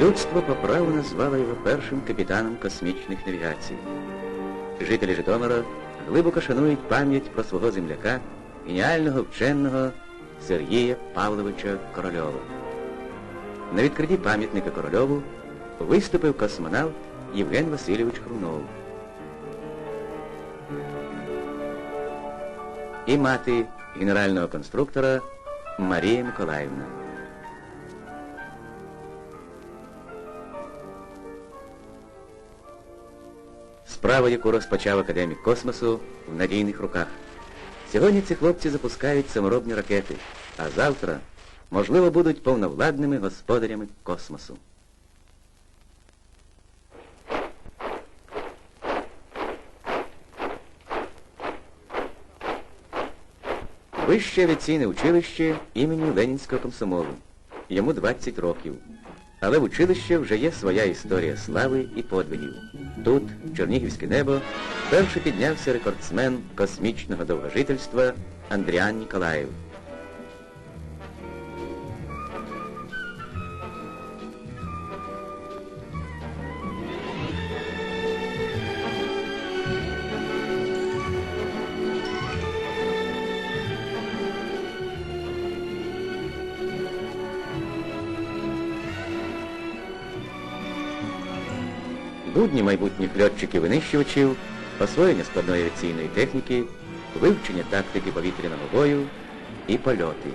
Людство по праву назвало його першим капітаном космічних навігацій. Жителі Житомира глибоко шанують пам'ять про свого земляка, геніального вченого Сергія Павловича Корольова. На відкритті пам'ятника Корольову виступив космонавт Євген Васильович Хрунов. І мати генерального конструктора Марія Миколаївна. Справа, яку розпочав академік космосу, в надійних руках. Сьогодні ці хлопці запускають саморобні ракети, а завтра, можливо, будуть повновладними господарями космосу. Вище авіаційне училище імені Ленінського комсомолу. Йому 20 років. Але в училищі вже є своя історія слави і подвигів. Тут, Чернігівське небо, вперше піднявся рекордсмен космічного довгожительства Андріан Ніколаєв. Будні майбутніх льотчиків-винищувачів, освоєння складної авіаційної техніки, вивчення тактики повітряного бою і польоти.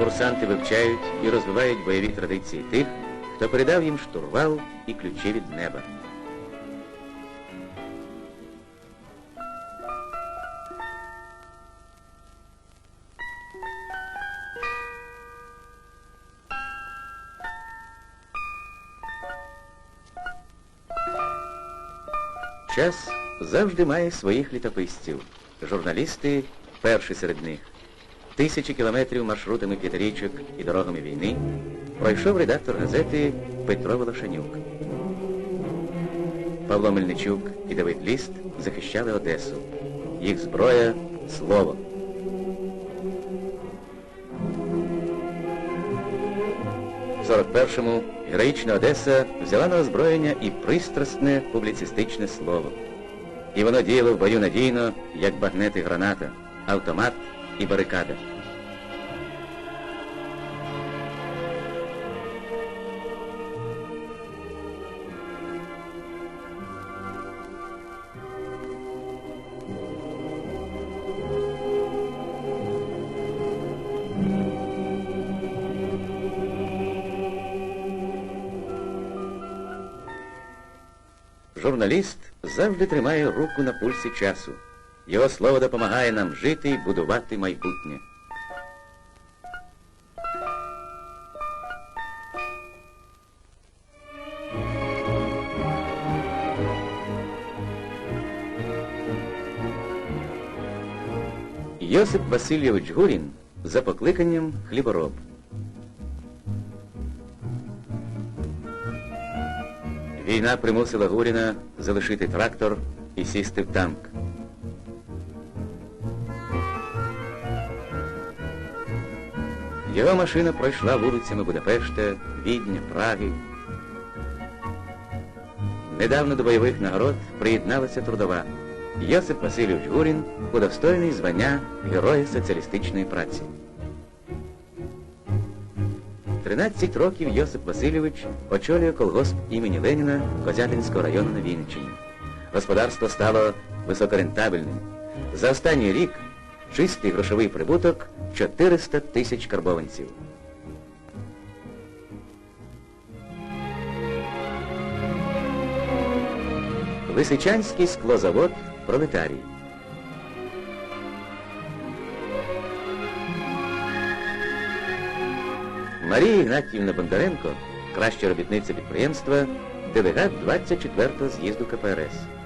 Курсанти вивчають і розвивають бойові традиції тих, хто передав їм штурвал і ключі від неба. Час завжди має своїх літописців. Журналісти перші серед них. Тисячі кілометрів маршрутами п'ятирічок і дорогами війни пройшов редактор газети Петро Волошанюк. Павло Мельничук і Давид Ліст захищали Одесу. Їх зброя слово. В 41-му героїчна Одеса взяла на озброєння і пристрасне публіцистичне слово. І воно діяло в бою надійно, як багнет і граната, автомат і барикада. Журналіст завжди тримає руку на пульсі часу. Його слово допомагає нам жити і будувати майбутнє. Йосип Васильович Гурін за покликанням хлібороб. Війна примусила Гуріна залишити трактор і сісти в танк. Його машина пройшла вулицями Будапешта, Відня, Праги. Недавно до бойових нагород приєдналася трудова. Йосип Васильович Гурін удостоєний звання Героя соціалістичної праці. 13 років Йосип Васильович очолює колгосп імені Леніна Козятинського району на Вінниччині. Господарство стало високорентабельним. За останній рік чистий грошовий прибуток 400 тисяч карбованців. Лисичанський склозавод Пролетарій. Марія Ігнатівна Бондаренко краща робітниця підприємства, делегат 24-го з'їзду КПРС.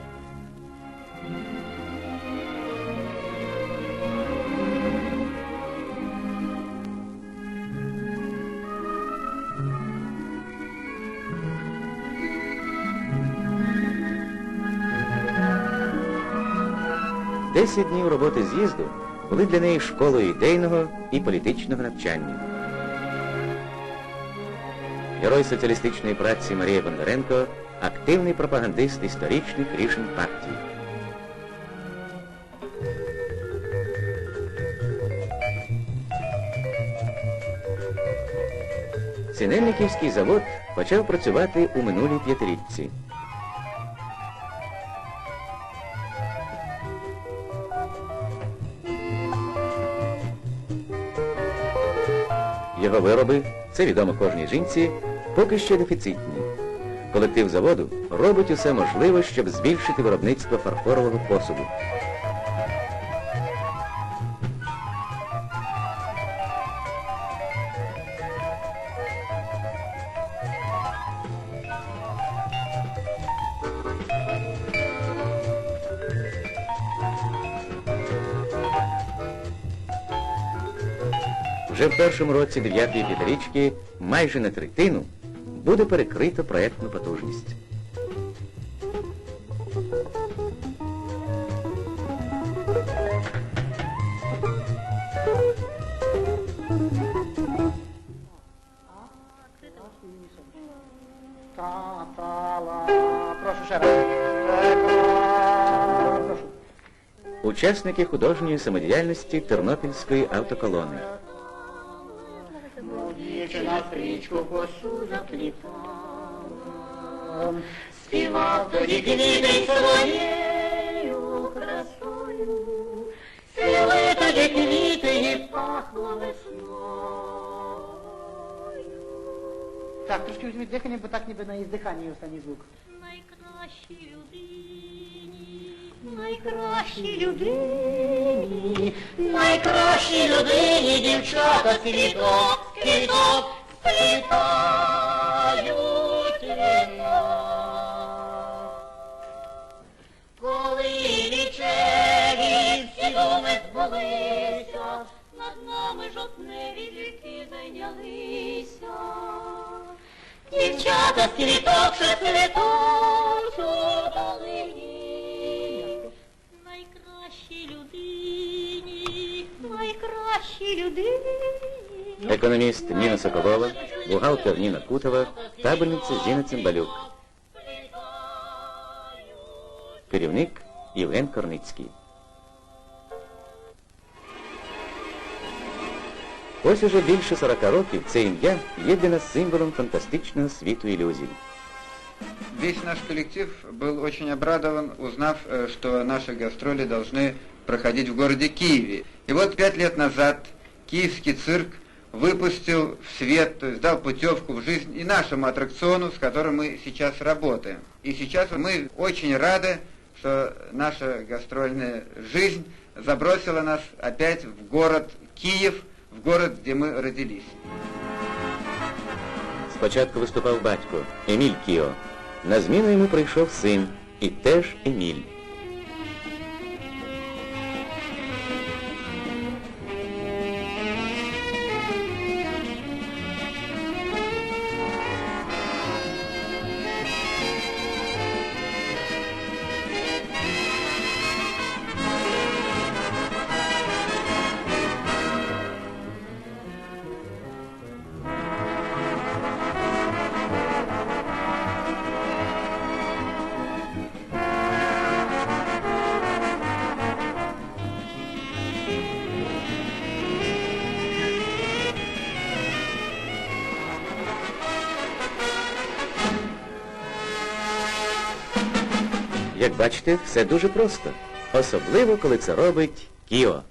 Десять днів роботи з'їзду були для неї школою ідейного і політичного навчання. Герой соціалістичної праці Марія Бондаренко активний пропагандист історичних рішень партії. Синельниківський завод почав працювати у минулій п'ятирічці. Його вироби, це відомо кожній жінці, поки ще дефіцитні. Колектив заводу робить усе можливе, щоб збільшити виробництво фарфорового посуду. Вже в першому році дев'ятої п'ятирічки майже на третину буде перекрито проєктну потужність. Ще. Учасники художньої самодіяльності Тернопільської автоколони. Стрічку косу заплітала. Співав тоді квіти своєю красою. Співали тоді квіти і пахло весною. Так, трошки візьміть дихання, бо так ніби на іздиханні останній звук. Найкращій людині, найкращій людині, Найкращій людині дівчата цвіток, квіток, вінок. Коли вічері всі думи збулися, над нами жовтневі віки зайнялися. дівчата з квіток ще цвітуть у долині. Найкращій людині, найкращій людині. Економіст Ніна Соколова, бухгалтер Ніна Кутова, табельниця Зіна Цимбалюк, керівник Євген Корницький. Ось уже більше 40 років це ім'я є для нас символом фантастичного світу ілюзій. Весь наш коллектив был очень обрадован, узнав, э, что наши гастроли должны проходить в городе Киеве. И вот пять лет назад киевский цирк выпустил в свет, то есть дал путевку в жизнь и нашему аттракциону, с которым мы сейчас работаем. И сейчас мы очень рады, что наша гастрольная жизнь забросила нас опять в город Киев, в город, где мы родились. Спочатку виступав батько Еміль Кіо. На зміну йому прийшов син, і теж Еміль. Як бачите, все дуже просто. Особливо, коли це робить Кіо.